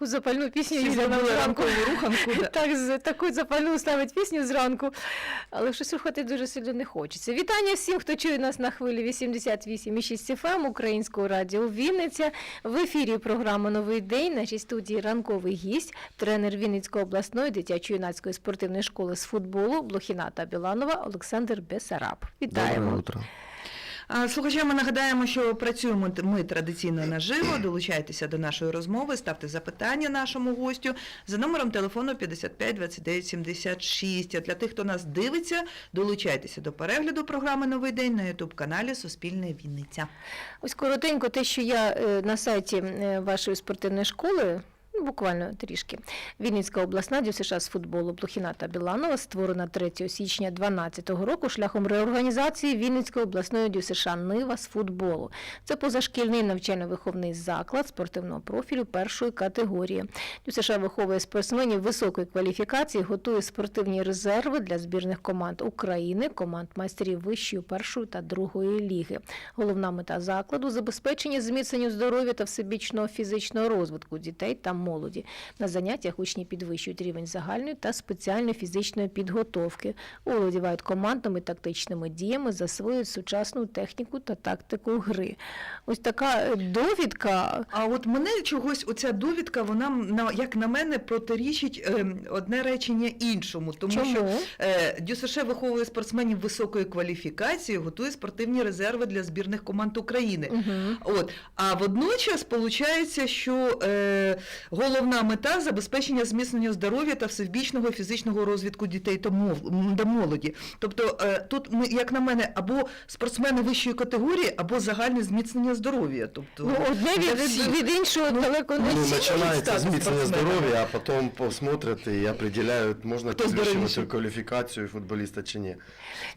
таку запальну пісню Всі забули ранкову руханку. да. Так, з- таку запальну ставить пісню зранку, але щось слухати дуже сильно не хочеться. Вітання всім, хто чує нас на хвилі 88,6 FM ем Українського радіо Вінниця. В ефірі програма Новий день. Нашій студії ранковий гість, тренер Вінницької обласної дитячо-юнацької спортивної школи з футболу Блохіната Біланова Олександр Бесараб. Вітаємо. Доброе утро. Слухачам ми нагадаємо, що працюємо ми традиційно наживо. Долучайтеся до нашої розмови, ставте запитання нашому гостю за номером телефону 55 29 76. А для тих, хто нас дивиться, долучайтеся до перегляду програми Новий день на Ютуб каналі Суспільне Вінниця. Ось коротенько те, що я е, на сайті е, вашої спортивної школи. Ну, Буквально трішки. Вінницька обласна ДЮСШ з футболу Блохіната Біланова створена 3 січня 2012 року шляхом реорганізації Вінницької обласної ДЮСШ Нива з футболу. Це позашкільний навчально-виховний заклад спортивного профілю першої категорії. ДЮСШ виховує спортсменів високої кваліфікації, готує спортивні резерви для збірних команд України, команд майстерів вищої, першої та другої ліги. Головна мета закладу забезпечення зміцнення здоров'я та всебічного фізичного розвитку дітей та молоді. На заняттях учні підвищують рівень загальної та спеціальної фізичної підготовки, оволодівають командними тактичними діями, засвоюють сучасну техніку та тактику гри. Ось така е, довідка. А от мене чогось оця довідка, вона на як на мене протирічить ем, одне речення іншому, тому що Чому? Е, ДЮСШ виховує спортсменів високої кваліфікації, готує спортивні резерви для збірних команд України. Мгм. От, а водночас виходить, що е, головна мета забезпечення зміцнення здоров'я та всебічного фізичного розвитку дітей та молоді. Тобто е, тут ми, як на мене, або спортсмени вищої категорії, або загальне зміцнення здоров'я. Тобто Ну, одне від, від іншого далеко не Ну, с зміцнення здоров'я, а потом посмотрят и определяют, можно Хто підвищувати кваліфікацію футболіста чи ні. Е,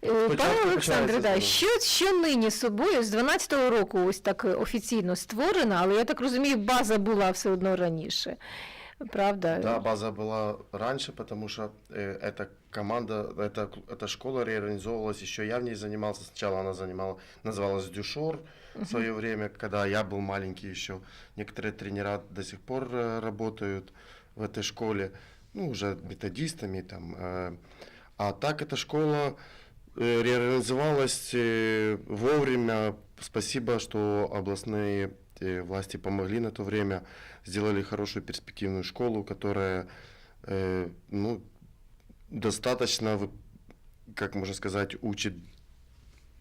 Спочатку Пане Олександре, да, що, що нині собою з 12-го року ось так е, офіційно створена, але я так розумію, база була все одно раніше. Правда? Да, база была раньше, потому что э, эта команда, эта, эта школа реорганизовывалась, еще я в ней занимался. Сначала она занимала, называлась Дюшор в свое время, когда я был маленький еще. Некоторые тренера до сих пор э, работают в этой школе, ну, уже методистами там. э. А так эта школа э, реорганизовалась э, вовремя. Спасибо, что областные э, власти помогли на то время, сделали хорошую перспективную школу, которая э, ну, достаточно, как можно сказать, учит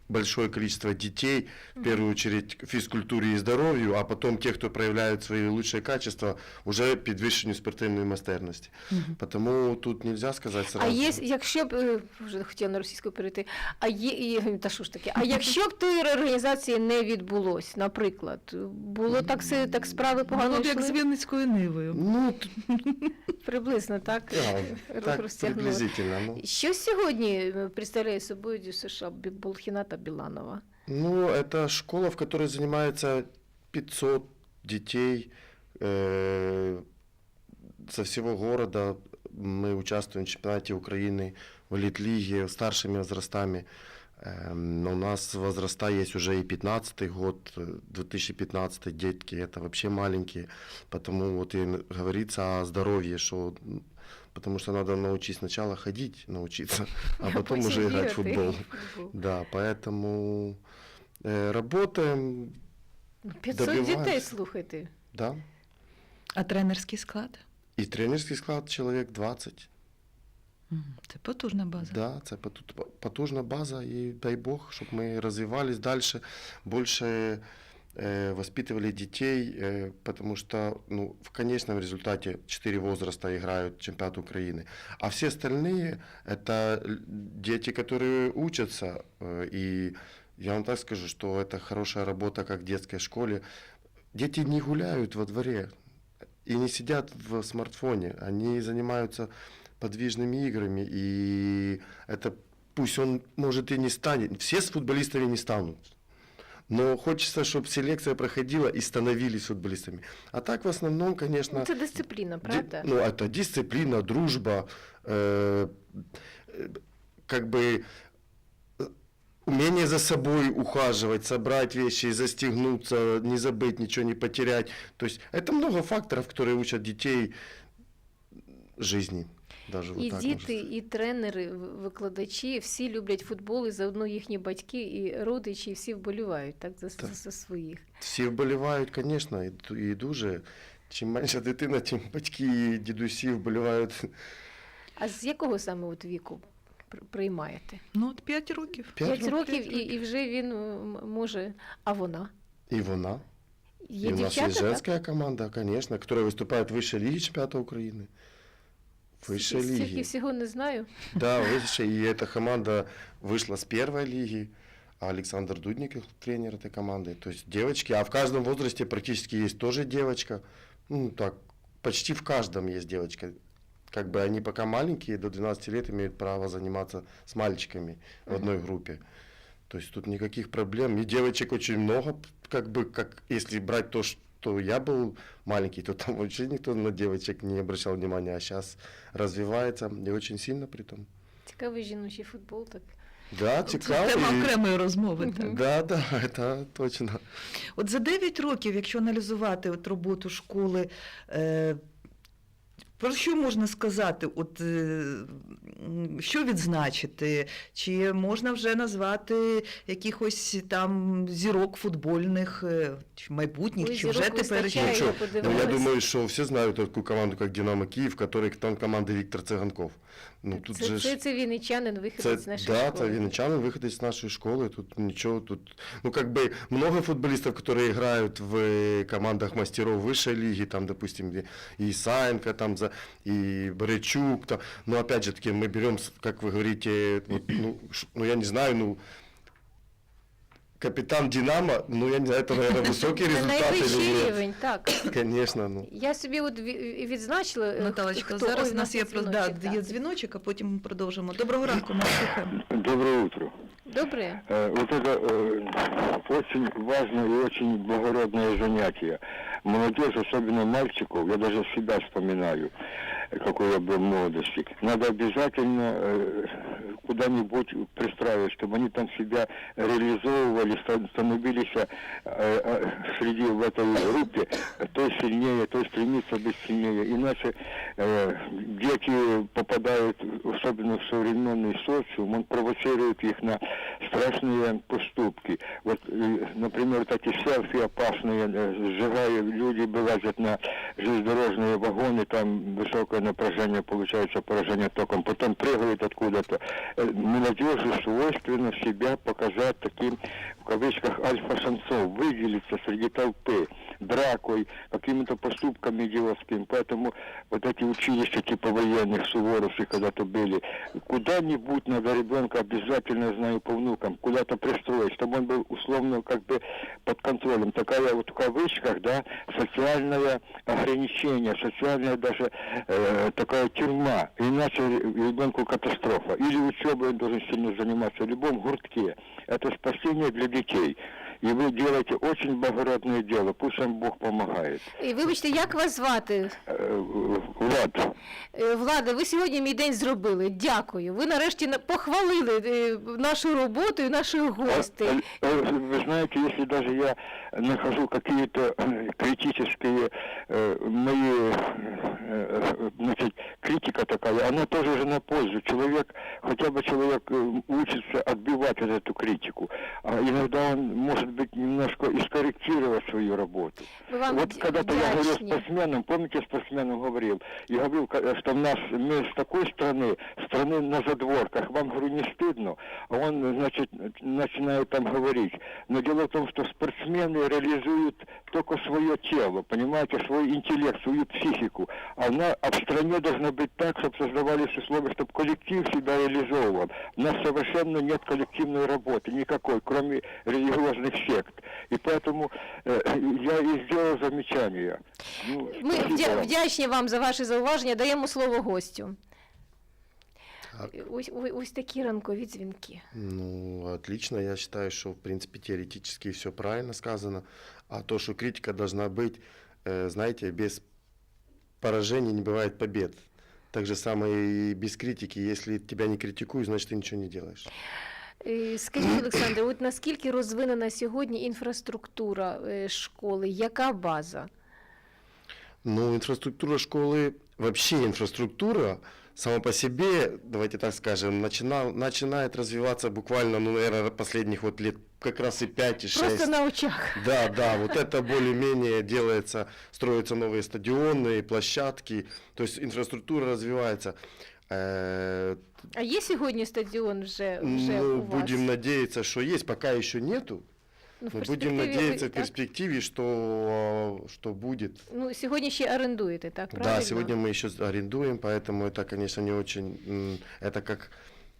большое количество детей, в первую очередь физкультуре и здоровью, а потом те, кто проявляют свои лучшие качества, уже підвищенню спортивної майстерності. Потому тут нельзя сказать сразу. А є, якщо б е, вже хотіла на російську перейти, а є та що ж таке? А якщо б тої реорганізації не відбулось, наприклад, було так так справи погано Було як з? Вінницькою нивою. Ну, приблизно так. да, Рух так розтягнули. приблизительно. Ну. Що сьогодні е, представляє собою ДЮСШ Бі- Болхіна та Біланова? Ну, это школа, в которой занимается 500 детей э, со всего города. Мы участвуем в чемпионате Украины, в элит-лиге, старшими возрастами. Эм, Но у нас возраста есть уже и 15 год, э, 2015 детки, это вообще маленькие. Потому вот и н- говорится о здоровье, что м, потому что надо научить сначала ходить, научиться, а потом уже играть в футбол. Да, поэтому э, работаем, 500 дітей, Добиваюсь. слухайте. да. А тренерський склад? И тренерский склад человек 20. Мгм, Це потужна база. Да, це поту- потужна база, і дай Бог, щоб ми розвивались дальше, больше э, воспитывали детей, э, потому что ну, в конечном результате 4 возраста играют чемпионат Украины, а все остальные это л- дети, которые учатся, э, и я вам так скажу, что это хорошая работа, как в детской школе. Дети не гуляют во дворе и не сидят в смартфоне, они занимаются подвижными играми, и это пусть он, может, и не станет, все с футболистами не станут. Но хочется, чтобы селекция проходила и становились футболистами. А так в основном, конечно, Ну, це дисципліна, ди- правда? ну это дисциплина, дружба, э, э, как бы э, умение за собой ухаживать, собрать вещи, застегнуться, не забыть, ничего не потерять. То есть это много факторов, которые учат детей жизни. Даже вот І так діти, можно сказать. і тренери, в- викладачі, всі люблять футбол, і заодно їхні батьки і родичі, і всі вболівають так за, Так. за своїх. Всі вболівають, звісно, і, ду- і дуже. Чим менша дитина, тим батьки і дідусі вболівають. А з якого саме от віку пр- приймаєте? Ну, от 5 років. П'ять П'ять років. років, і, і вже він м, може. А вона? І вона. Є и у нас дівчата? есть так? женская команда, конечно, которая выступает в высшей лиге чемпионата Украины. Высшей Стільки лиги. всього не знаю. Да, высшей. И эта команда вышла с первой лиги. А Александр Дудников тренер этой команды. То есть девочки, а в каждом возрасте практически есть тоже девочка. Ну, так, почти в каждом есть девочка. Как бы они пока маленькие, до 12 лет имеют право заниматься с мальчиками в одной группе. То есть тут никаких проблем. И девочек очень много, как бы, как если брать то, что я был маленький, то там вообще никто на девочек не обращал внимания, а сейчас развивается и очень сильно при том. Цікавий жіночий футбол, так. Да, Це цікаво. тема окремої розмови. так. Да, да, это точно. От за 9 років, якщо аналізувати от роботу школи, е, про що можна сказати? От, е, що відзначити? Чи можна вже назвати якихось там зірок футбольних, е, чи майбутніх, Ой, чи вже тепер теперішніх? Ну, я Ну, я думаю, що всі знають таку команду, як Динамо Київ, в там команда Віктор Цыганков. Ну, тут Це, же це, ж- це вінничанин, Це, виходить з нашої да, школи. это венечанин, выходец с нашей школы. Тут ничего, тут, ну, как бы много футболистов, которые играют в э, командах мастеров высшей лиги, там, допустим, где и Исаенко, там, за, и Борячук, там. Но опять же таки, мы берем, с- как вы говорите, вот, ну, ш- ну, я не знаю, ну, капитан Динамо, ну, я не знаю, это, наверное, высокий Це результат найвищий или нет. рівень, так. Конечно, ну. Я собі от ві- відзначила. е, Наталочка, хто- зараз ой, у нас є, про- да, дзвіночок, є так. дзвіночок, а потім ми продовжимо. Доброго ранку, ми слухаємо. Доброе утро. Добре. Э, Вот это э, очень важное и очень благородное занятие. Молодежь, особенно мальчиков, я даже себя вспоминаю, э, какой я был в молодости. Надо обязательно э, куда-нибудь пристраивать, чтобы они там себя реализовывали, ста- становились э, э, среди в этой группе той сильнее, той стремится быть сильнее. Иначе э, дети попадают, особенно в современный социум, он провоцирует их на страшные поступки. Вот, э, например, такие селфи опасные, э, сжигая, люди вылазят на железнодорожные вагоны, там высокое напряжение, получается поражение током, потом прыгают откуда-то. Э, Молодежи свойственно себя показать таким, в кавычках, альфа-самцов, выделиться среди толпы, Дракой, какими-то поступками идиотскими. Поэтому вот эти училища типа военных, суворовских когда-то были, куда-нибудь надо ребенка обязательно, знаю по внукам, куда-то пристроить, чтобы он был условно как бы под контролем. Такая вот в кавычках, да, социальное ограничение, социальная даже э, такая тюрьма. Иначе ребенку катастрофа. Или учебой он должен сильно заниматься в любом гуртке. Это спасение для детей. И вы делаете очень благородное дело. Пусть вам Бог помогает. І вибачте, як вас звати? Э, Влад, Е, Влада, ви сьогодні мій день зробили. Дякую. Ви нарешті на- похвалили е, нашу роботу і наших гостей. А, э, Вы знаете, если даже я нахожу какие-то э, критические э, мои, э, значит, критика такая, она тоже же на пользу. Человек, хотя бы человек э, учится отбивать вот эту критику, а иногда он, может быть, немножко и скорректировать свою работу. Вот когда-то я говорил вдячні. спортсменам, помните, спортсменам говорил, я говорил, ка- что в нас, мы с такой страны, страны на задворках, вам, говорю, не стыдно, а он, значит, начинает там говорить. Но дело в том, что спортсмены реализуют только свое тело, понимаете, свой интеллект, свою психику. А, на, а в стране должно быть так, чтобы создавались условия, чтобы коллектив себя реализовывал. У нас совершенно нет коллективной работы, никакой, кроме религиозных сект. И поэтому э, я и сделал замечание. Ну, Ми спасибо вдя- вам. вдячні вам за ваші зауваження. Даємо слово гостю. Так. Ось, ось, ось такі ранкові дзвінки. Ну, отлично. Я считаю, что, в принципе, теоретически все правильно сказано. А то, что критика должна быть, э, знаете, без поражений не бывает побед. Так же самое и без критики. Если тебя не критикуют, значит, ты ничего не делаешь. Е, Скажіть, Олександр, от наскільки розвинена сьогодні інфраструктура е, школи? Яка база? Ну, инфраструктура школы, вообще инфраструктура сама по себе, давайте так скажем, начина- начинает развиваться буквально, ну, наверное, последних вот лет как раз и 5 и 6. Просто на очах. Да, да, вот это более-менее делается, строятся новые стадионы, площадки, то есть инфраструктура развивается. Э, А є сьогодні стадіон вже, вже ну, у вас? будем надеяться, что есть, пока еще нету. Ну, в Мы будем перспективі ви- надеяться в так? перспективе, что, что будет. Ну, сьогодні ще орендуєте, так? Правильно? Да, сегодня мы еще арендуем, поэтому это, конечно, не очень, м, это как,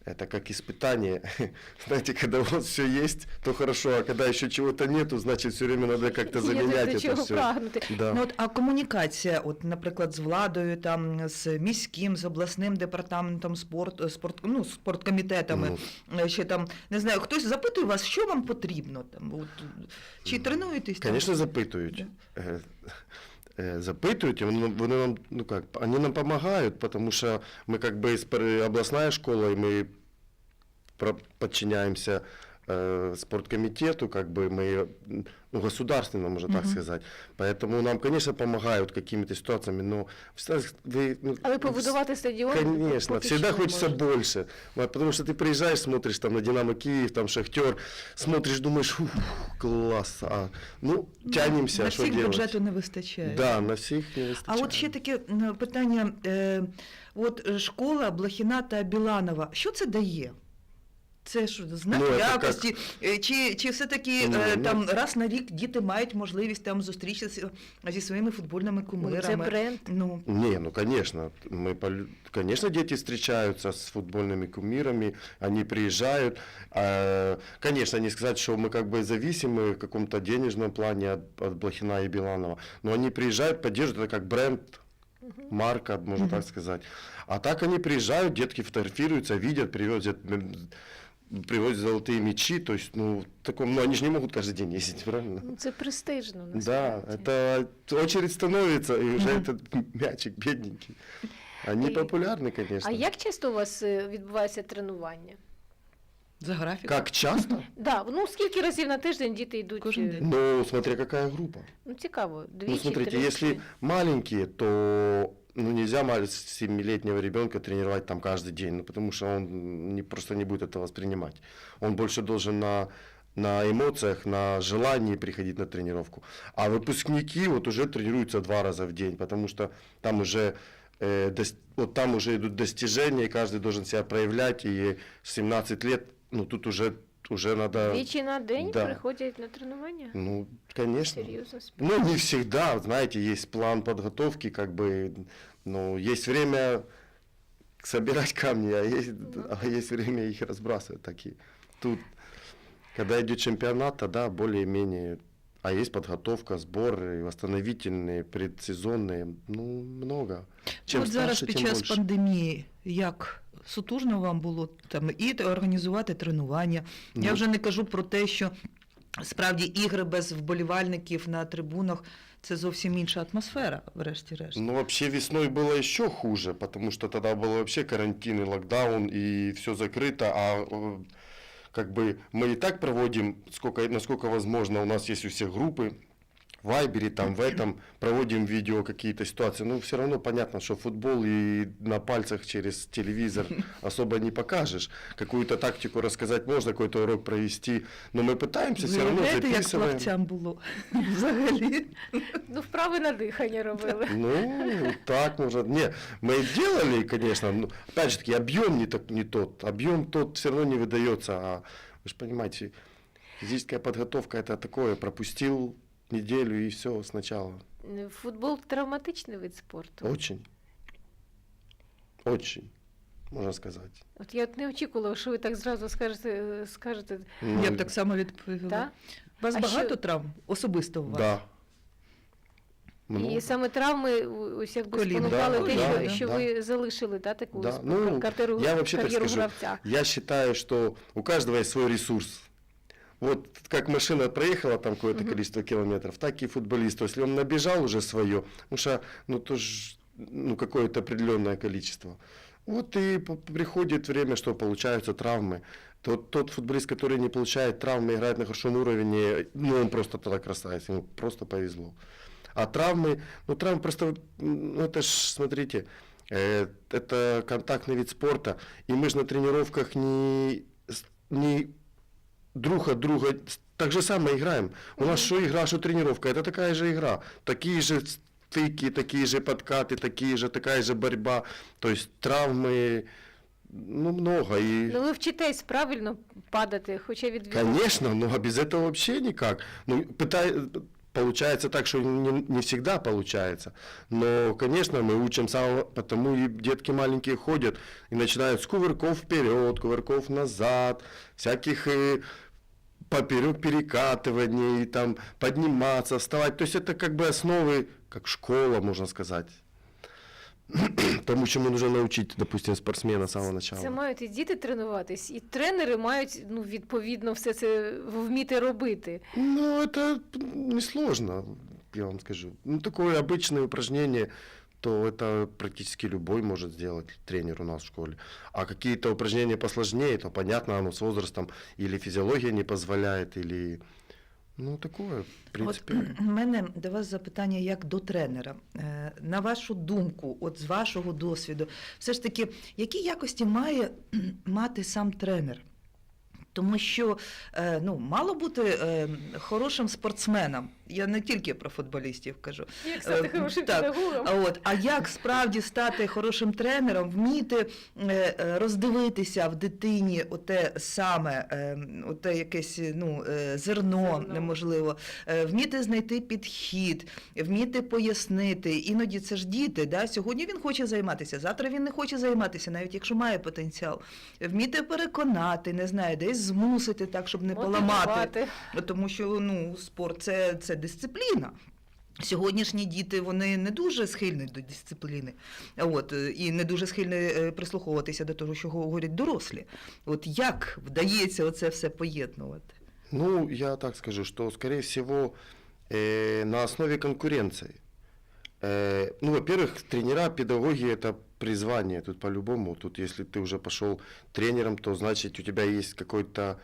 это как испытание. Знаете, когда у вас все есть, то хорошо, а когда еще чего-то нету, значит, все время надо как-то Є заменять до это чого все. прагнути. Да. Ну, от, а комунікація, от, наприклад, з владою, там, з міським, з обласним департаментом спорту, спорт, ну, спорткомітетами, Ну, е, ще там, не знаю, хтось запитує вас, що вам потрібно? Там, от, чи тренуєтесь? там? Конечно, запытывают. Э, э, Запытывают, и вони, вони нам, ну как, они нам помогают, потому что мы как бы из пер- областная школа, и мы про- подчиняемся э, спорткомитету, как бы мы, м, ну, государственному, можно так Мгм. сказать. Поэтому нам, конечно, помогают какими-то ситуациями, но всегда вы, ну, Але ну, побудувати стадіон Конечно, поки всегда що не хочется можна. больше. Вот, Потому что ты приезжаешь, смотришь там на Динамо Киев, там Шахтер, смотришь, думаешь, «Ух, класс. А, ну, тянемся, На что всіх делать? бюджету не вистачає. Да, на всіх не А вистачає. от ще таке м, питання: е, от е, школа Блохіна та Біланова, що це дає? Це ж знак Ну, це якості, Е, чи, чи все-таки Ні, е, ну- там раз на рік діти мають можливість там зустрічатися зі своїми футбольними Ну, кумирами? Це бренд. Ну, Не, ну конечно, мы, полю- конечно, дети встречаются с футбольными кумирами, они приезжают. А, Конечно, не сказать, что мы как бы зависимы в каком-то денежном плане от, от Блохина и Биланова, но они приезжают, поддерживают, это как бренд, марка, можно Мгм. так сказать. А так они приезжают, детки фотографируются, видят, привозят, м, привозят золотые мячи, то есть, ну, в таком, ну, они же не могут каждый день ездить, правильно? Ну, це престижно. Да, насправді. это очередь становится, и уже Мгм. этот мячик бедненький. Они И- популярны, конечно. А як часто у вас е, відбувається тренування? за графіком. Как часто? Да, ну скільки разів на тиждень діти йдуть? Кожен е, день. Ну, смотря какая группа. Ну цікаво, двічі, Ну, смотрите, тричі? если маленькие, то ну, нельзя мал- семилетнего ребенка тренировать там каждый день, ну, потому что он не, просто не будет это воспринимать. Он больше должен на, на эмоциях, на желании приходить на тренировку. А выпускники вот уже тренируются два раза в день, потому что там уже э, дос- вот там уже идут достижения, и каждый должен себя проявлять, и в 17 лет, ну, тут уже, уже надо... Двічі на день Да. приходять на тренування? Ну, конечно. Серйозно? Ну, не всегда, знаете, есть план подготовки, как бы, ну, есть время собирать камни, а есть, а есть время их разбрасывать такие. Тут, когда идет чемпионат, тогда более-менее, а есть подготовка, сборы, восстановительные, предсезонные, ну, много. Чем От зараз старше, під тем час больше. пандемії, як сутужно вам було там і т- організувати тренування. Я Ну. вже не кажу про те, що справді ігри без вболівальників на трибунах це зовсім інша атмосфера, врешті-решт. Ну, вообще весной было еще хуже, потому что тогда был вообще карантин и локдаун, и все закрыто, а э, как бы мы и так проводим, сколько, насколько возможно, у нас есть у всех группы, в Вайбере, там, в этом, проводим видео, какие-то ситуации. Ну, все равно понятно, что футбол и на пальцах через телевизор особо не покажешь. Какую-то тактику рассказать можно, какой-то урок провести, но мы пытаемся все равно Виявляєте, як записываем. плавцям було взагалі? Ну, вправи на дихання робили. Ну, так можно. Не, мы и делали, конечно, но, опять же таки, объем не, так, не тот. Объем тот все равно не выдается. А вы же понимаете, физическая подготовка это такое, пропустил неделю и все сначала. Футбол травматичний вид спорту. Очень. Очень, можно сказать. От я от не очікувала, що ви так зразу скажете, скажете Ну, Я б так само відповіла. та? У вас А багато що- травм? Особисто у вас? Да. Много. І саме травми ось якби Коліна. спонукали Да, те, да, що, да, що да. ви залишили да, таку Да. Ну, картеру, я вообще так кар'єру гравця. Я считаю, что у каждого есть свой ресурс. Вот как машина проехала там какое-то Мгм. количество километров, так и футболист. То если он набежал уже свое, потому что, ну, то ж, ну, какое-то определенное количество. Вот и п- приходит время, что получаются травмы. Тот, тот футболист, который не получает травмы, играет на хорошем уровне, ну, он просто тогда красавец, ему просто повезло. А травмы, ну, травмы просто, м, ну, это ж, смотрите, э, это контактный вид спорта, и мы же на тренировках не, с- не друг от друга с- так же самое играем. У нас что игра, что тренировка, это такая же игра. Такие же стыки, такие же подкаты, такие же, такая же борьба. То есть травмы, ну, много. И, Ну ви вчитесь правильно падати, хоча від конечно, но а без этого вообще никак. Ну, пытай- Получается так, что не, не всегда получается. Но, конечно, мы учим самого, потому и детки маленькие ходят и начинают с кувырков вперед, кувырков назад, всяких э, поперек перекатываний, там, подниматься, вставать. То есть это как бы основы, как школа, можно сказать. Тому, чему нужно научить, допустим, спортсмена с самого начала. Це мають і діти тренуватись, і тренери мають ну, відповідно все це вміти робити. Ну, это несложно, я вам скажу. Ну, такое обычное упражнение, то это практически любой может сделать тренер у нас в школе. А какие-то упражнения посложнее, то понятно, оно с возрастом или физиология не позволяет, или... Ну, такое, в принципі. От у мене до вас запитання як до тренера. Е, На вашу думку, от з вашого досвіду, все ж таки, які якості має мати сам тренер? Тому що е, ну, мало бути е, хорошим спортсменом. Я не тільки про футболістів кажу. Як стати хорошим так. педагогом? А От, а як справді стати хорошим тренером, вміти е, е, роздивитися в дитині оте саме, е, оте якесь ну, е, зерно, Зерно. неможливо, е, вміти знайти підхід, вміти пояснити. Іноді це ж діти. Да? Сьогодні він хоче займатися, завтра він не хоче займатися, навіть якщо має потенціал. Вміти переконати, не знаю, десь змусити так, щоб не поламати. Тому що ну, спорт це, це дисципліна. Сьогоднішні діти вони не дуже схильні до дисципліни, от е, і не дуже схильні е, прислуховуватися до того, що говорять дорослі. От як вдається оце все поєднувати? Ну, я так скажу, что, скорее всего, э, на основе конкуренции. Э, ну, во-первых, тренера, педагоги – это призвание, тут по-любому. Тут, если ты уже пошел тренером, то значит у тебя есть какой-то, там,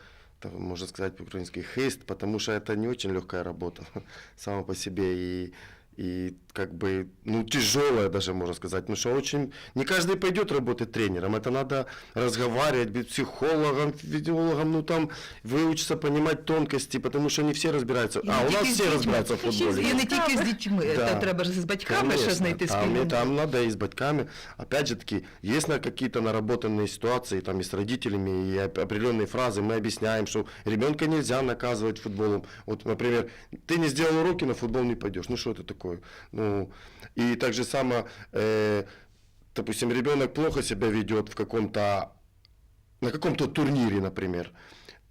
можно сказать по-украински, хейст, потому что это не очень легкая работа сама по себе. И, и как бы, ну, тяжелая даже, можно сказать, потому что очень, не каждый пойдет работать тренером, это надо разговаривать, быть психологом, физиологом, ну, там, выучиться понимать тонкости, потому что не все разбираются. И а, не у нас тільки з все дітьми. разбираются в І ще з футболе. І не тільки з дітьми, Да. там треба ж з батьками ще Конечно, знайти там, спільну. и там надо и с батьками. Опять же таки, есть на какие-то наработанные ситуации, там и с родителями, и оп- определенные фразы, мы объясняем, что ребенка нельзя наказывать футболом. Вот, например, ты не сделал уроки, на футбол не пойдешь. Ну что это такое? Ну, и так же само, э, допустим, ребенок плохо себя ведет в каком-то, на каком-то турнире, например,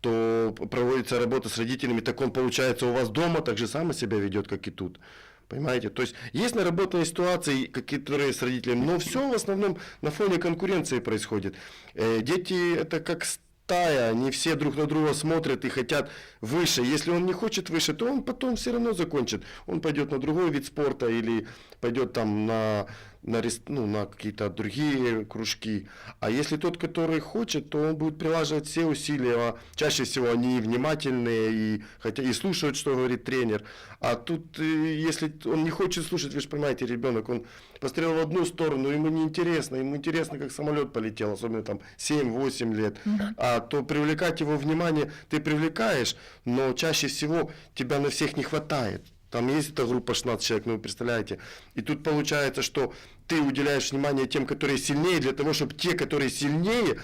то проводится работа с родителями, так он, получается, у вас дома так же само себя ведет, как и тут. Понимаете? То есть есть наработанные ситуации, которые с родителями, но все в основном на фоне конкуренции происходит. Э, Дети это как стая, они все друг на друга смотрят и хотят выше. Если он не хочет выше, то он потом все равно закончит. Он пойдет на другой вид спорта или пойдет там на, на, ну, на какие-то другие кружки. А если тот, который хочет, то он будет прилаживать все усилия. А Чаще всего они внимательные и, хотя, и слушают, что говорит тренер. А тут, э, если он не хочет слушать, вы же понимаете, ребенок, он посмотрел в одну сторону, ему неинтересно, ему интересно, как самолет полетел, особенно там 7-8 лет. А то привлекать его внимание ты привлекаешь, но чаще всего тебя на всех не хватает. Там есть эта группа 16 человек, ну вы представляете. И тут получается, что ты уделяешь внимание тем, которые сильнее, для того, чтобы те, которые сильнее,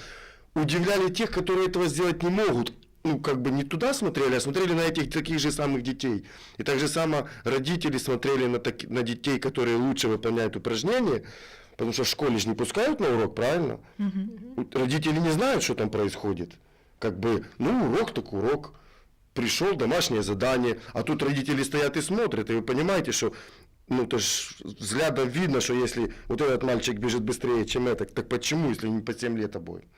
удивляли тех, которые этого сделать не могут. Ну, как бы не туда смотрели, а смотрели на этих таких же самых детей. И так же само родители смотрели на, таки- на детей, которые лучше выполняют упражнения, потому что в школе же не пускают на урок, правильно? Вот Родители не знают, что там происходит. Как бы, ну, урок так урок. Пришел, домашнее задание, а тут родители стоят и смотрят, и вы понимаете, что ну, то ж взглядом видно, что если вот этот мальчик бежит быстрее, чем этот, так почему, если не по 7 лет обоим?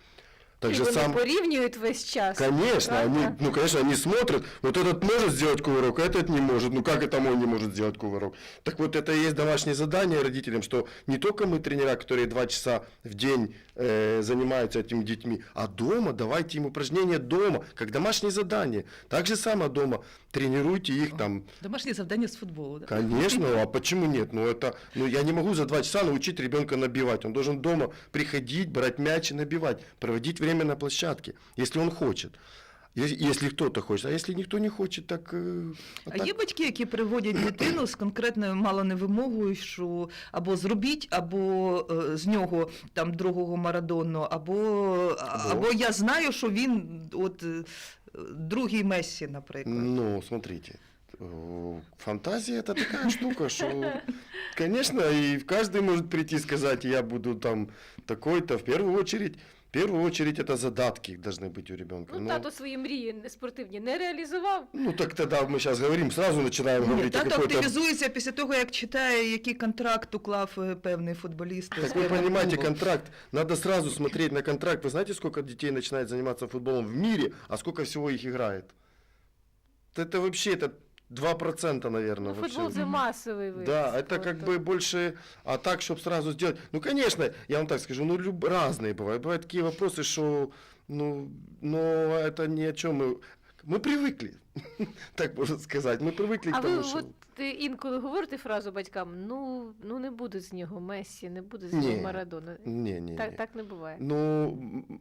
Так І же вони сам... порівнюють весь час. Конечно, правда? они, ну, конечно, они смотрят, вот этот может сделать кувырок, а этот не может. Ну, как это он не может сделать кувырок? Так вот, это и есть домашнее задание родителям, что не только мы тренера, которые два часа в день э, занимаются этими детьми, а дома давайте им упражнения дома, как домашнее задание. Так же самое дома. Тренируйте их там, Домашнє завдання з футболу. Да? Конечно, а почему нет? Ну это, ну я не могу за два часа научить ребенка набивать. Он должен дома приходить, брать мяч и набивать, проводить время на площадке, если он хочет. Если, если кто-то хочет, а если никто не хочет, так... э, А так- є батьки, які приводять дитину з конкретною мало не вимогою, що або зробіть, або е, з нього там другого Марадону, або, Або- або я знаю, що він от е, другий Мессі, наприклад. Ну, смотрите, э, фантазия это такая штука, что, конечно, и каждый может прийти и сказать, я буду там такой-то, в первую очередь, в первую очередь это задатки должны быть у ребенка. Ну, тато свої мрії спортивні не реалізував. ну, так тогда мы сейчас говорим, сразу начинаем Ні, говорить о тато какой-то активізується після того, як читає, який контракт уклав е, певний футболіст. з Так вы певним понимаете, клубом. контракт, надо сразу смотреть на контракт. Вы знаете, сколько детей начинает заниматься футболом в мире, а сколько всего их играет? Это вообще, это 2%, наверное. Ну, вообще. футбол це масовий вид. Да, это спорту. как бы больше, а так, чтобы сразу сделать. Ну, конечно, я вам так скажу, ну, люб, разные бывают. Бывают такие вопросы, что, ну, но это ни о чем. Мы, мы привыкли, так можно сказать. Мы привыкли А к ви тому, что... от е, інколи говорите фразу батькам: ну, ну не буде з нього Мессі, не буде з Ні. нього Марадона. Не, не, Так, не. так не буває. Ну, м, м,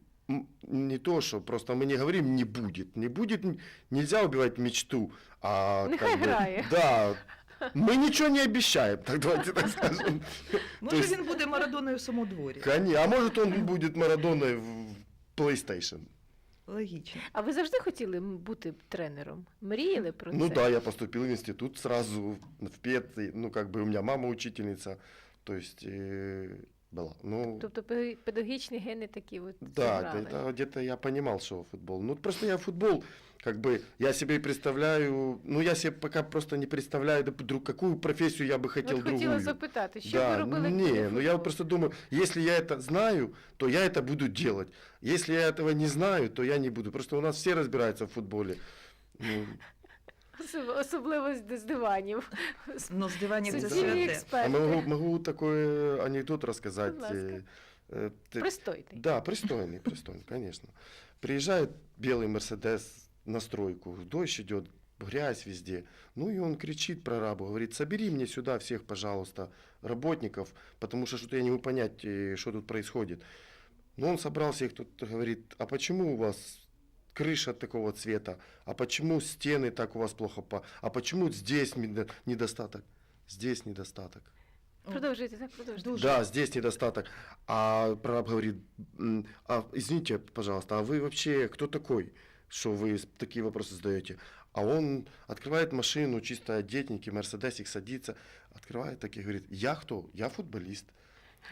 не то, что просто мы не говорим не будет. Не будет, н- нельзя убивать мечту. А Нехай как бы, грає. да, мы ничего не обещаем, так давайте так скажем. Може, То есть- він буде Марадоною в самодворі. Кони- А может он будет Марадоной в PlayStation? Логічно. А ви завжди хотіли м- бути тренером? Мріяли про Ну це? да, я поступил в институт сразу в ПЕД. и, Ну, как бы у меня мама учительница, то есть э, была. Ну, Тобто пе- педагогічні гени такі от Да, зіграли. это, это где-то я понимал, что футбол. Ну, просто я футбол, как бы, я себе представляю, ну, я себе пока просто не представляю, да, друг, какую профессию я бы хотел От хотіла другую. запитати, що да, ви робили? не, коли ну я футбол? вот просто думаю, если я это знаю, то я это буду делать. Если я этого не знаю, то я не буду. Просто у нас все разбираются в футболе. Ну, Особ- Особливо з з диванів. Ну, з диванів це Суцільні святе. а експерти. могу, могу такой анекдот рассказать. Будь ласка. э, э, ты- Пристойний. Да, пристойный, пристойный, конечно. Приезжает белый Мерседес на стройку, дождь идет, грязь везде. Ну и он кричит прорабу, говорит, собери мне сюда всех, пожалуйста, работников, потому что что-то я не могу понять, э, что тут происходит. Ну он собрал всех, тут говорит, а почему у вас крыша такого цвета, а почему стены так у вас плохо, по... а почему здесь недо- недостаток, здесь недостаток. Продовжуйте, так, продовжуйте. Дуже. Да, здесь недостаток. А прораб говорит, «М, а извините, пожалуйста, а вы вообще кто такой, что вы с- такие вопросы задаете? А он открывает машину, чисто одетненький, мерседесик садится, открывает так и говорит, я кто? Я футболист.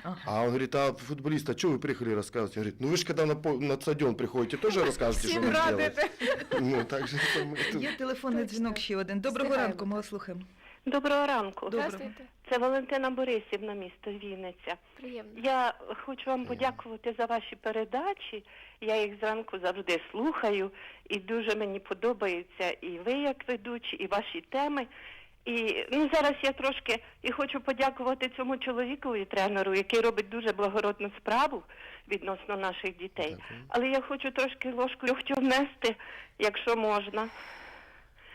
Ага. А он говорит, а футболист, а что вы приехали рассказывать? Он говорит, ну вы же когда на, по- на стадион приходите, тоже расскажете, что Всім вы делаете. радите. Ну, так же самое и тут. Є телефонний Точно. дзвінок ще один. Доброго Встигаємо. ранку, ми вас слухаємо. Доброго ранку. Доброго. Здравствуйте. Це Валентина Борисівна, місто Вінниця. Приємно. Я хочу вам подякувати за ваші передачі. Я їх зранку завжди слухаю, і дуже мені подобаються і ви як ведучі, і ваші теми. І ну зараз я трошки і хочу подякувати цьому чоловікові тренеру, який робить дуже благородну справу відносно наших дітей. Дякую. Але я хочу трошки ложку льохтю внести, якщо можна.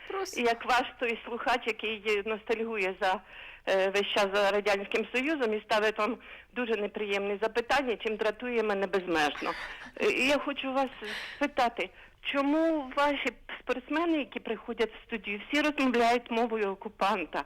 Просто. як ваш той слухач, який ностальгує за е, весь час за радянським союзом і ставить вам дуже неприємні запитання, чим дратує мене безмежно. Е, і я хочу вас спитати, чому ваші спортсмени, які приходять в студію, всі розмовляють мовою окупанта?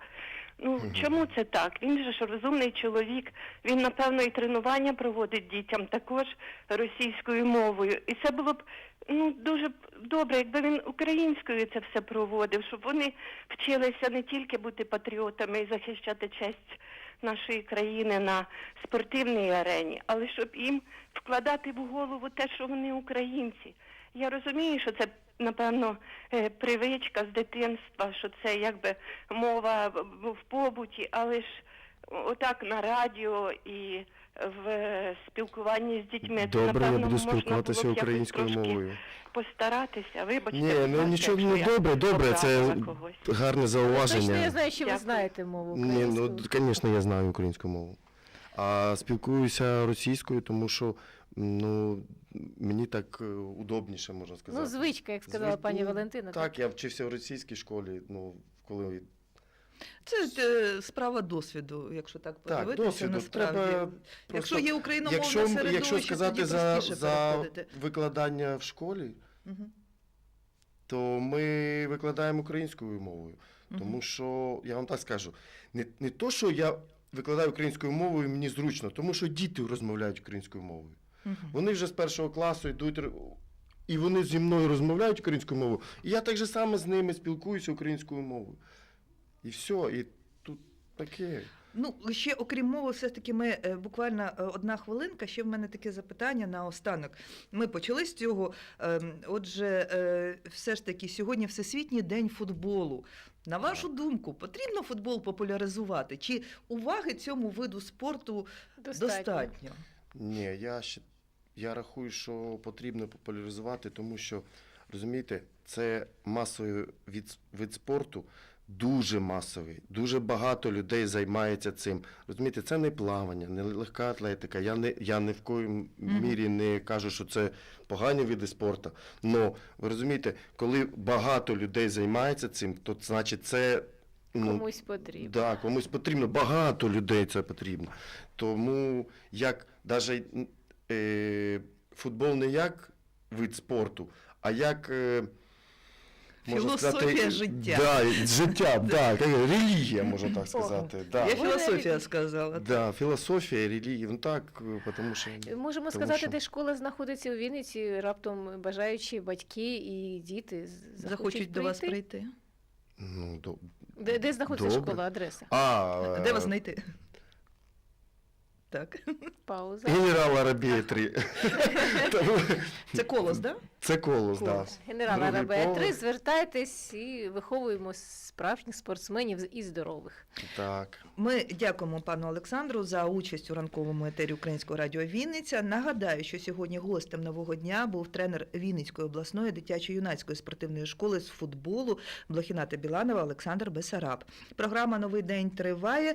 Ну чому це так? Він же ж розумний чоловік. Він напевно і тренування проводить дітям також російською мовою. І це було б ну дуже добре, якби він українською це все проводив, щоб вони вчилися не тільки бути патріотами і захищати честь нашої країни на спортивній арені, але щоб їм вкладати в голову те, що вони українці. Я розумію, що це напевно е, привичка з дитинства, що це якби мова в побуті, але ж отак на радіо і в спілкуванні з дітьми. То, Добре, я буду спілкуватися було б якось українською трошки мовою. Постаратися, вибачте. Ні, будь ну ласка, нічого якщо не я добре, добре, це образила когось. гарне Точно я зауваження. знаю, що ви Дякую. знаєте мову Ні, українську. ну звісно, я знаю українську мову. А спілкуюся російською, тому що ну, мені так е, удобніше, можна сказати. ну, звичка, як сказала Звич- пані ну, Валентина. Так, я вчився в російській школі, ну, коли Це е, справа досвіду, якщо так подивитися. досвіду. насправді. Треба Якщо просто- є україномовне якщо, середовище, якщо сказати тоді за, простіше за переходити. викладання в школі, Мгм. то ми викладаємо українською мовою. Мгм. Тому що я вам так скажу, не, не то, що я викладаю українською мовою, мені зручно, тому що діти розмовляють українською мовою. Мгм. Вони вже з першого класу йдуть і вони зі мною розмовляють українською мовою. І я так же само з ними спілкуюся українською мовою. І все, і тут таке. Ну, ще окрім мови, все ж таки, ми е, буквально е, одна хвилинка. Ще в мене таке запитання на останок. Ми почали з цього. ем, Отже, е, все ж таки, сьогодні Всесвітній день футболу. На вашу думку, потрібно футбол популяризувати? Чи уваги цьому виду спорту достатньо? Ні, я ще я рахую, що потрібно популяризувати, тому що розумієте, це масовий від, вид спорту, дуже масовий. Дуже багато людей займається цим. Розумієте, це не плавання, не легка атлетика. Я не я ні в коїм мірі не кажу, що це погані види спорту. Но ви розумієте, коли багато людей займається цим, то значить це. Ну, Комусь потрібно. Да, комусь потрібно, багато людей це потрібно. Тому як навіть футбол не як вид спорту, а як. Е, можна Філософія життя. Да, життя, да, релігія, можна так сказати. Да. Я філософія сказала. Да, філософія, релігія, ну так, е, тому що. Можемо Тому сказати, що- де школа знаходиться у Вінниці, раптом бажаючі батьки і діти з- Захочуть до вас прийти. Ну, до... Де, де знаходиться Добре. школа, адреса? А, Де е, вас знайти? Так. Пауза. Генерал Арабія 3. Це колос, так? Це колос, так. Колос. Генерал Другий 3, звертайтесь і виховуємо справжніх спортсменів і здорових. Так. Ми дякуємо пану Олександру за участь у ранковому етері Українського радіо Вінниця. Нагадаю, що сьогодні гостем нового дня був тренер Вінницької обласної дитячо-юнацької спортивної школи з футболу Блохіната Біланова Олександр Бесараб. Програма Новий день триває.